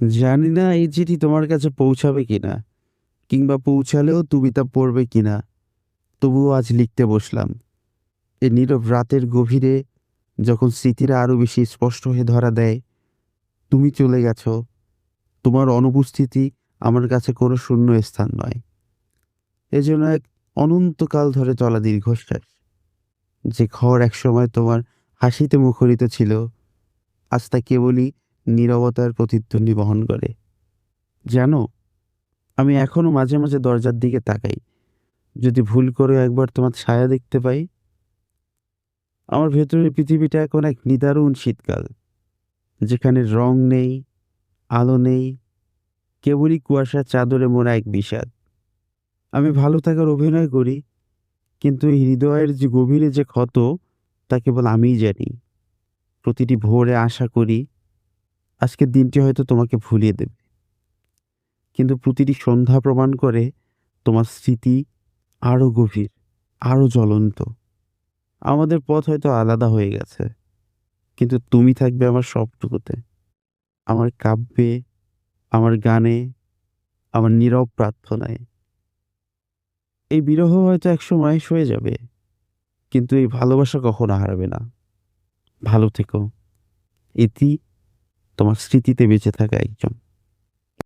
জানি না এই চিঠি তোমার কাছে পৌঁছাবে কিনা, কিংবা পৌঁছালেও তুমি তা পড়বে কিনা। তবুও আজ লিখতে বসলাম। এই নীরব রাতের গভীরে যখন স্মৃতিরা আরও বেশি স্পষ্ট হয়ে ধরা দেয়, তুমি চলে গেছো। তোমার অনুপস্থিতি আমার কাছে কোনো শূন্য স্থান নয়। এজন্য এক অনন্তকাল ধরে চলা দীর্ঘশ্বাস। যে ঘর একসময় তোমার হাসিতে মুখরিত ছিল, আজ তা কেবলই নীরবতার প্রতিধ্বনি বহন করে। জানো, আমি এখনও মাঝে মাঝে দরজার দিকে তাকাই। যদি ভুল করে একবার তোমার ছায়া দেখতে পাই। আমার ভেতরের পৃথিবীটা এখন এক নিদারুণ শীতকাল, যেখানে রং নেই, আলো নেই, কেবলই কুয়াশার চাদরে মোড়া এক বিষাদ। আমি ভালো থাকার অভিনয় করি, কিন্তু হৃদয়ের যে গভীরে যে ক্ষত, তা কেবল আমিই জানি। প্রতিটি ভোরে আশা করি আজকের দিনটি হয়তো তোমাকে ভুলিয়ে দেবে। কিন্তু প্রতিটি সন্ধ্যা প্রমাণ করে তোমার স্মৃতি আরও গভীর আরও জ্বলন্ত। আমাদের পথ হয়তো আলাদা হয়ে গেছে, কিন্তু তুমি থাকবে আমার সবটুকুতে আমার কাব্যে, আমার গানে, আমার নীরব প্রার্থনায়। এই বিরহ হয়তো একসময় সয়ে যাবে, কিন্তু এই ভালোবাসা কখনো হারাবে না। ভালো থেকো। এটি তোমার স্মৃতিতে বেঁচে থাকা একজন।